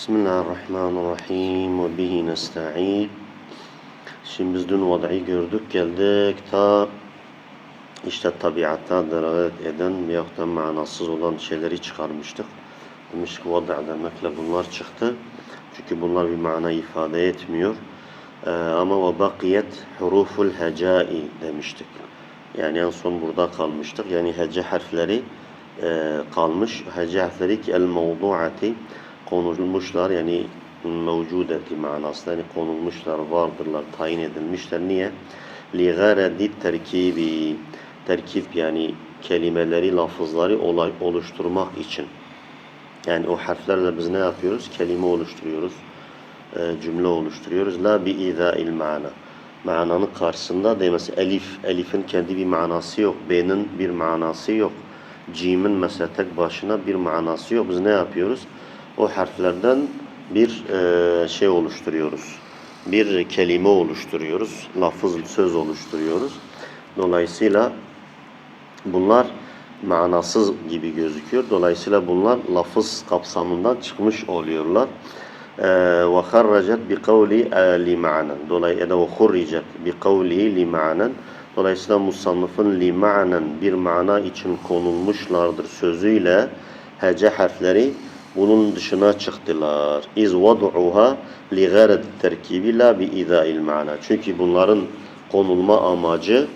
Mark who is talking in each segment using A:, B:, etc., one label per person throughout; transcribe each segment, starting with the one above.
A: Bismillahirrahmanirrahim ve bihi nesta'in. Şimdi biz dün gördük geldik ta işte tabiatta delalet eden veyahut da manasız olan şeyleri çıkarmıştık. Demiştik vada demekle bunlar çıktı. Çünkü bunlar bir mana ifade etmiyor. Ee, ama ve bakiyet huruful hecai demiştik. Yani en son burada kalmıştık. Yani hece harfleri e, kalmış. Hece harfleri ki el mevduati konulmuşlar yani mevcudeti manasında yani konulmuşlar, vardırlar, tayin edilmişler. Niye? Garedi terkibi terkip yani kelimeleri, lafızları olay, oluşturmak için. Yani o harflerle biz ne yapıyoruz? Kelime oluşturuyoruz. e, cümle oluşturuyoruz. La bi izail mana. Mananın karşısında değil. Mesela elif. Elif'in kendi bir manası yok. B'nin bir manası yok. Cim'in mesela tek başına bir manası yok. Biz ne yapıyoruz? O harflerden bir e, şey oluşturuyoruz. Bir kelime oluşturuyoruz. Lafız, söz oluşturuyoruz. Dolayısıyla bunlar manasız gibi gözüküyor. Dolayısıyla bunlar lafız kapsamından çıkmış oluyorlar. Ve harracat bi kavli li ma'nen. Dolayısıyla ve hurricat bi kavli li ma'nen. Dolayısıyla musannıfın li ma'nen bir mana için konulmuşlardır sözüyle hece harfleri bunun dışına çıktılar. İz vad'uha li ghared terkibi la bi izail ma'na. Çünkü bunların konulma amacı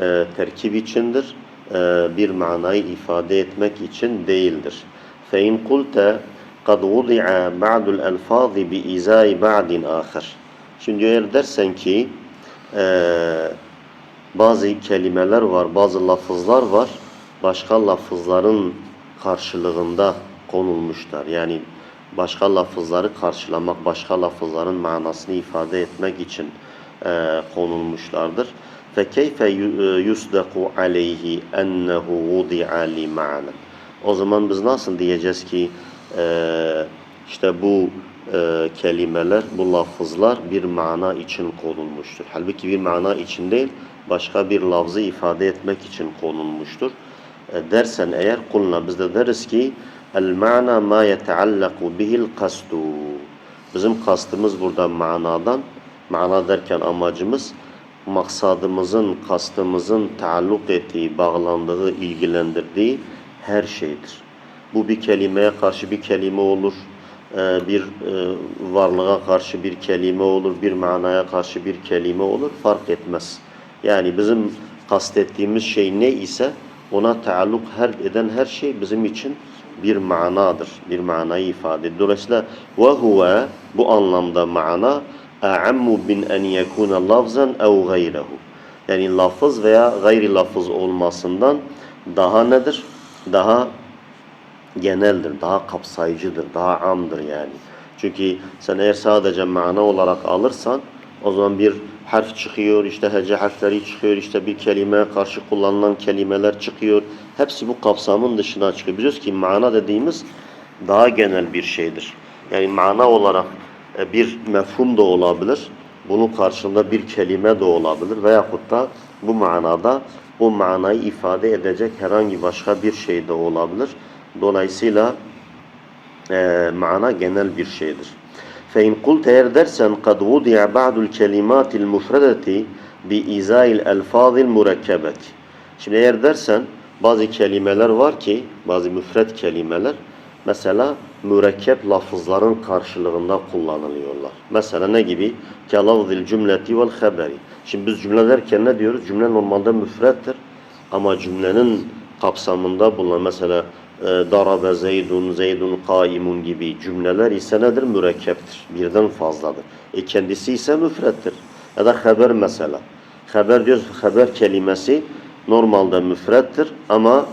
A: e, terkib içindir. E, bir manayı ifade etmek için değildir. Fe in kulte kad vudi'a ba'dul elfazi bi izai ba'din ahir. Şimdi eğer dersen ki e, bazı kelimeler var, bazı lafızlar var. Başka lafızların karşılığında konulmuşlar. Yani başka lafızları karşılamak, başka lafızların manasını ifade etmek için e, konulmuşlardır. فَكَيْفَ يُسْدَقُ عَلَيْهِ اَنَّهُ وُضِعَ لِمَعْنًا O zaman biz nasıl diyeceğiz ki e, işte bu e, kelimeler, bu lafızlar bir mana için konulmuştur. Halbuki bir mana için değil, başka bir lafzı ifade etmek için konulmuştur. E, dersen eğer kulna biz de deriz ki el mana ma yeteallaku bihil kastu. Bizim kastımız burada manadan, mana derken amacımız maksadımızın, kastımızın taalluk ettiği, bağlandığı, ilgilendirdiği her şeydir. Bu bir kelimeye karşı bir kelime olur, e, bir e, varlığa karşı bir kelime olur, bir manaya karşı bir kelime olur, fark etmez. Yani bizim kastettiğimiz şey ne ise ona taalluk her eden her şey bizim için bir manadır. Bir manayı ifade ediyor. Dolayısıyla ve huve bu anlamda mana a'ammu bin en yekuna lafzan ev gayrehu. Yani lafız veya gayri lafız olmasından daha nedir? Daha geneldir, daha kapsayıcıdır, daha amdır yani. Çünkü sen eğer sadece mana olarak alırsan o zaman bir harf çıkıyor, işte hece harfleri çıkıyor, işte bir kelimeye karşı kullanılan kelimeler çıkıyor Hepsi bu kapsamın dışına çıkıyor. Biliyoruz ki mana dediğimiz daha genel bir şeydir. Yani mana olarak e, bir mefhum da olabilir. Bunun karşında bir kelime de olabilir. Veyahut da bu manada o manayı ifade edecek herhangi başka bir şey de olabilir. Dolayısıyla e, mana genel bir şeydir. فإن قلت eğer dersen قد وضع بعض الكلمات المفردة بإزاء الألفاظ المركبة. Şimdi eğer dersen bazı kelimeler var ki bazı müfred kelimeler mesela mürekkep lafızların karşılığında kullanılıyorlar. Mesela ne gibi? Kelafzil cümleti vel haberi. Şimdi biz cümle derken ne diyoruz? Cümle normalde müfrettir. Ama cümlenin kapsamında bulunan mesela e, darabe zeydun, zeydun kaimun gibi cümleler ise nedir? Mürekkeptir. Birden fazladır. E kendisi ise müfrettir. Ya da haber mesela. Haber diyoruz, haber kelimesi normalde müfrettir ama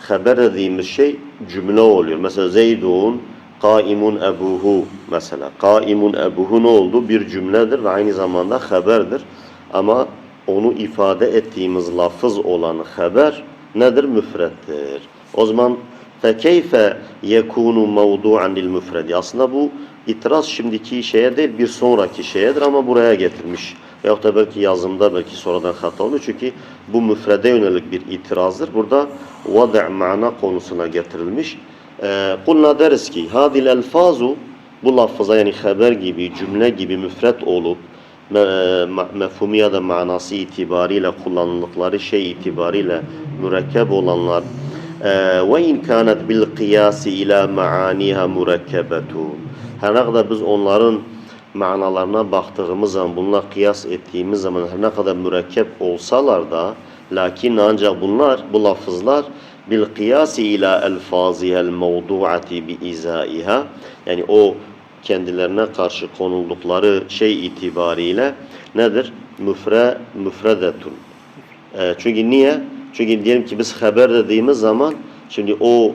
A: haber dediğimiz şey cümle oluyor. Mesela Zeydun kaimun ebuhu mesela. Kaimun ebuhu ne oldu? Bir cümledir ve aynı zamanda haberdir. Ama onu ifade ettiğimiz lafız olan haber nedir? Müfrettir. O zaman fekeyfe yekunu mevdu'an lil müfredi. Aslında bu itiraz şimdiki şeye değil bir sonraki şeyedir ama buraya getirmiş Veyahut da belki yazımda belki sonradan hata olmuş. Çünkü bu müfrede yönelik bir itirazdır. Burada vada' mana konusuna getirilmiş. Kulna deriz ki hadil elfazu bu lafıza yani haber gibi, cümle gibi müfret olup mefhumu ya da manası itibariyle kullanıldıkları şey itibariyle mürekkep olanlar ve in kanet bil kıyasi ila maaniha mürekkebetun. Her ne kadar biz onların manalarına baktığımız zaman, bununla kıyas ettiğimiz zaman her ne kadar mürekkep olsalar da lakin ancak bunlar, bu lafızlar bil kıyasi ila elfazihel mevduati bi izaiha yani o kendilerine karşı konuldukları şey itibariyle nedir? Müfre, müfredetun. Ee, çünkü niye? Çünkü diyelim ki biz haber dediğimiz zaman şimdi o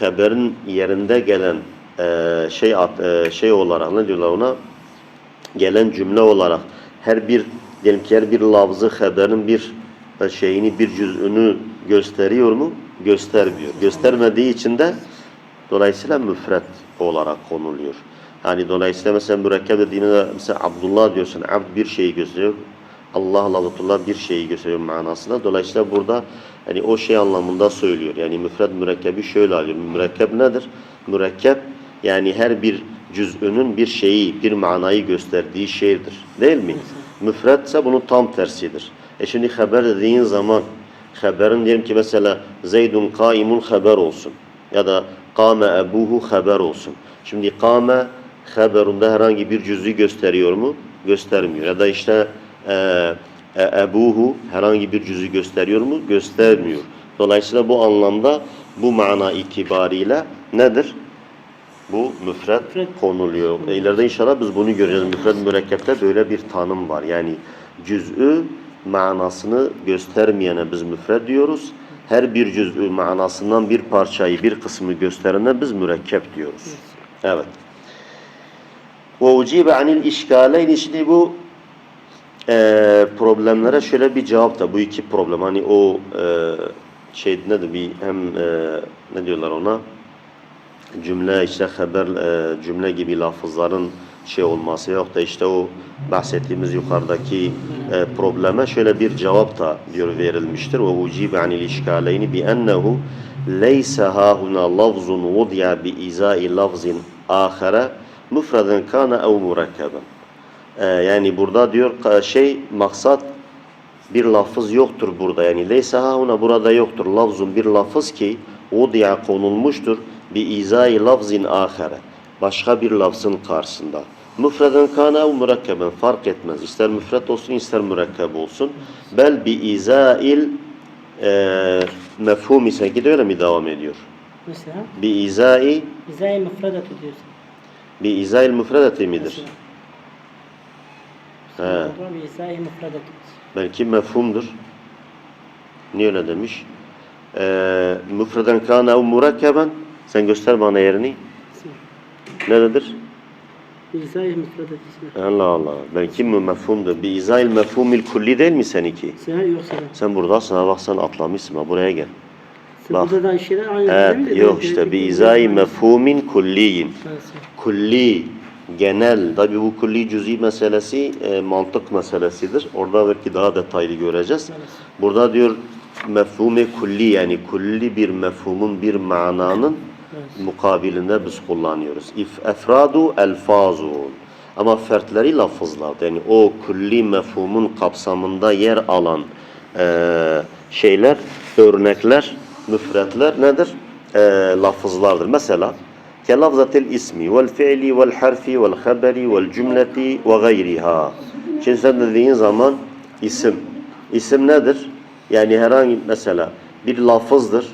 A: haberin yerinde gelen e, şey e, şey olarak ne diyorlar ona? Gelen cümle olarak her bir diyelim ki her bir lafzı haberin bir şeyini bir cüz'ünü gösteriyor mu? Göstermiyor. Göstermediği için de dolayısıyla müfret olarak konuluyor. Yani dolayısıyla mesela mürekkep dediğinde mesela Abdullah diyorsun. Abd bir şeyi gösteriyor. Allah Lavutullah bir şeyi gösteriyor manasında. Dolayısıyla burada hani o şey anlamında söylüyor. Yani müfred mürekkebi şöyle alıyor. Mürekkep nedir? Mürekkep yani her bir cüz'ünün bir şeyi, bir manayı gösterdiği şeydir. Değil mi? Müfred ise bunun tam tersidir. E şimdi haber dediğin zaman haberin diyelim ki mesela Zeydun kaimun haber olsun. Ya da kâme ebuhu haber olsun. Şimdi kâme haberunda herhangi bir cüz'ü gösteriyor mu? Göstermiyor. Ya da işte e, e, ebuhu herhangi bir cüz'ü gösteriyor mu? Göstermiyor. Dolayısıyla bu anlamda bu mana itibariyle nedir? Bu müfred konuluyor. E, İleride inşallah biz bunu göreceğiz. Müfred mürekkepte böyle bir tanım var. Yani cüz'ü manasını göstermeyene biz müfred diyoruz. Her bir cüz'ü manasından bir parçayı, bir kısmı gösterene biz mürekkep diyoruz. Evet. Ve ucibe anil işgaleyni şimdi bu e, problemlere şöyle bir cevap da bu iki problem hani o e, şey nedir bir hem e, ne diyorlar ona cümle işte haber e, cümle gibi lafızların şey olması yok da işte o bahsettiğimiz yukarıdaki e, probleme şöyle bir cevap da diyor verilmiştir. Ve ucibe anil işgaleyni bi ennehu leyse hahuna lafzun vudiya bi izai lafzin ahara müfreden kana ev mürekkeben. E, yani burada diyor ka- şey maksat bir lafız yoktur burada. Yani leyse hahuna burada yoktur. Lafzun bir lafız ki udiya konulmuştur bi izai lafzin ahare. Başka bir lafzın karşısında. Müfreden kana ev mürekkeben fark etmez. İster müfred olsun ister mürekkep olsun. Bel bi izail e, mefhum ise ki de öyle mi devam ediyor?
B: Mesela
A: Bi izai
B: izai müfredatü diyorsun.
A: bi izail müfredeti midir?
B: Mesela.
A: He.
B: Bir izai müfredatü.
A: Belki mefhumdur. Niye öyle demiş? Ee, müfreden kana ev murakkeben sen göster bana yerini. Nerededir?
B: İzai müfredatü.
A: Allah Allah. Belki mi mefhumdur. Bir izail mefhumil kulli değil mi seninki?
B: Sen da.
A: Sen buradasın ha bak sen atlamışsın ha buraya gel.
B: Sen
A: Bak.
B: burada da şeyler aynı
A: Evet,
B: değil mi?
A: yok işte bir izai mefhumin kulliyin. Kulli, genel, tabi bu kulli cüz'i meselesi e, mantık meselesidir. Orada belki daha detaylı göreceğiz.
B: Evet.
A: Burada diyor mefhume kulli yani kulli bir mefhumun bir mananın Mukabilinde biz kullanıyoruz. İf efradu elfazun. Ama fertleri lafızlar. Yani o kulli mefhumun kapsamında yer alan eee, şeyler, örnekler, müfretler nedir? Eee lafızlardır. Mesela kelafzatil ismi vel fiili vel harfi vel haberi vel cümleti ve gayriha. Şimdi sen dediğin zaman isim. İsim nedir? Yani herhangi mesela bir lafızdır.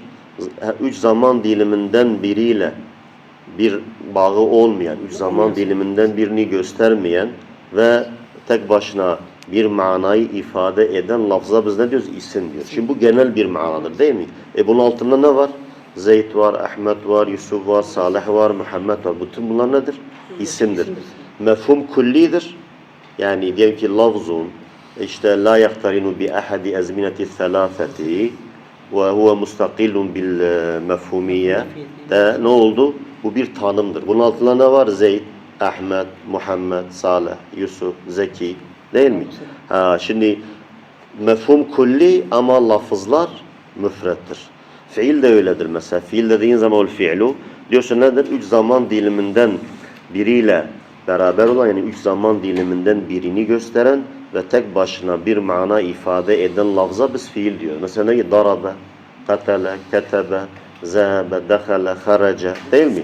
A: Üç zaman diliminden biriyle bir bağı olmayan, üç zaman diliminden birini göstermeyen ve tek başına bir manayı ifade eden lafza biz ne diyoruz? İsim diyoruz. Şimdi bu genel bir manadır değil mi? E bunun altında ne var? Zeyd var, Ahmet var, Yusuf var, Salih var, Muhammed var. Bütün bunlar nedir? İsimdir. Mefhum kullidir. Yani diyelim ki lafzun işte la yaktarinu bi ahadi ezmineti thalâfeti ve huve mustakillun bil e, mefhumiye de ne oldu? Bu bir tanımdır. Bunun altında ne var? Zeyd, Ahmet, Muhammed, Salih, Yusuf, Zeki değil mi? Ha, şimdi mefhum kulli ama lafızlar müfrettir. Fiil de öyledir mesela. Fiil dediğin zaman o fiilu diyorsun nedir? Üç zaman diliminden biriyle beraber olan yani üç zaman diliminden birini gösteren ve tek başına bir mana ifade eden lafza biz fiil diyor. Mesela ne darabe, katale, ketebe, zehebe, dehele, harece değil mi?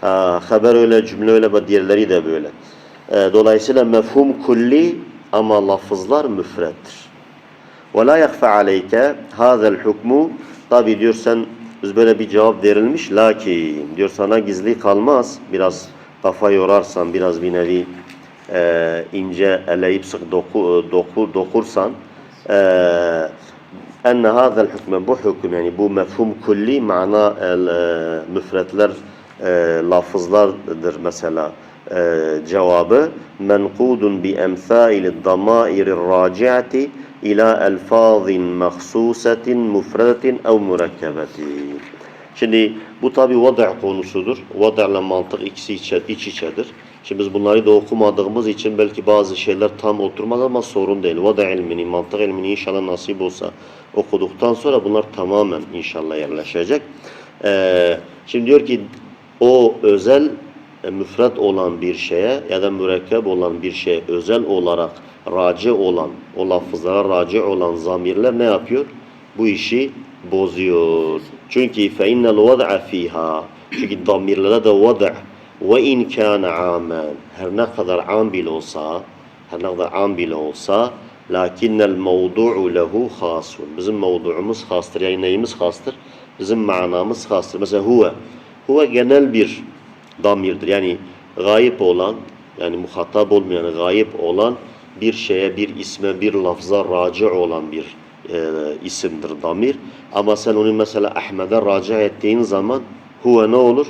A: Ha, haber öyle, cümle öyle ve diğerleri de böyle. E, dolayısıyla mefhum kulli ama lafızlar müfrettir. Ve la yekfe aleyke hazel hukmu tabi diyor sen biz böyle bir cevap verilmiş lakin diyor sana gizli kalmaz biraz kafa yorarsan biraz bir nevi e, ince eleyip sık doku, doku, dokursan e, enne hâzel hükme bu hüküm yani bu mefhum kulli mana el, e, müfretler e, lafızlardır mesela e, cevabı menkudun bi emsâili damâiri râci'ati ila elfâzin mahsusetin mufredetin ev mürekkebetin. Şimdi bu tabi vada' konusudur. Vada' mantık ikisi içe, iç içedir. Şimdi biz bunları da okumadığımız için belki bazı şeyler tam oturmaz ama sorun değil. Vada' ilmini, mantık ilmini inşallah nasip olsa okuduktan sonra bunlar tamamen inşallah yerleşecek. Ee, şimdi diyor ki o özel e, müfret olan bir şeye ya da mürekkep olan bir şeye özel olarak raci olan, o lafızlara raci olan zamirler ne yapıyor? Bu işi bozuyor. Çünkü fe innel vad'a fiha. Çünkü damirlere de vad'a ve in kana amen. Her ne kadar am bile olsa, her ne kadar am bile olsa lakinnel mevdu'u lehu hasun. Bizim mevdu'umuz hastır, yani neyimiz hastır? Bizim manamız hastır. Mesela huve. Huve genel bir damirdir. Yani gayip olan, yani muhatap olmayan, gayip olan bir şeye, bir isme, bir lafza raci olan bir e, isimdir damir ama sen onu mesela Ahmet'e raci ettiğin zaman huve ne olur?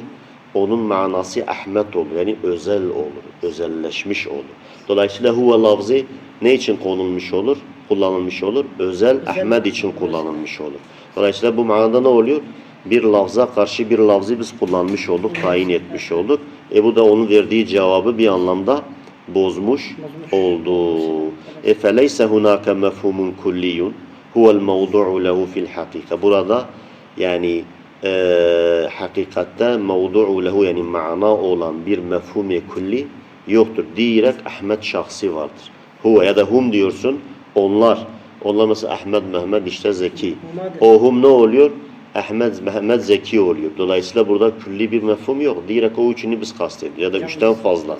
A: onun manası Ahmet olur. Yani özel olur. Özelleşmiş olur. Dolayısıyla huve lafzı ne için konulmuş olur? Kullanılmış olur. Özel Ahmet için kullanılmış olur. Dolayısıyla bu manada ne oluyor? Bir lafza karşı bir lafzı biz kullanmış olduk, tayin etmiş olduk. E bu da onun verdiği cevabı bir anlamda bozmuş oldu. E feleyse hunaka mefhumun kulliyun huvel mevdu'u lehu fil hakika. Burada yani e, hakikatte mevdu'u lehu yani mana olan bir mefhumi kulli yoktur. Direkt Ahmet şahsi vardır. Huve ya da hum diyorsun onlar. Onlar mesela Ahmet, Mehmet işte Zeki. O hum ne oluyor? Ahmet, Mehmet Zeki oluyor. Dolayısıyla burada külli bir mefhum yok. Direkt o üçünü biz kastediyoruz. Ya da üçten fazla.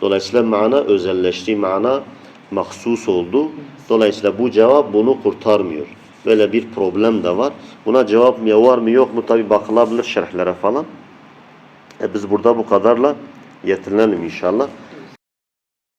A: Dolayısıyla mana özelleştiği mana mahsus oldu. Dolayısıyla bu cevap bunu kurtarmıyor. Böyle bir problem de var. Buna cevap mı var mı yok mu tabi bakılabilir şerhlere falan. E biz burada bu kadarla yetinelim inşallah.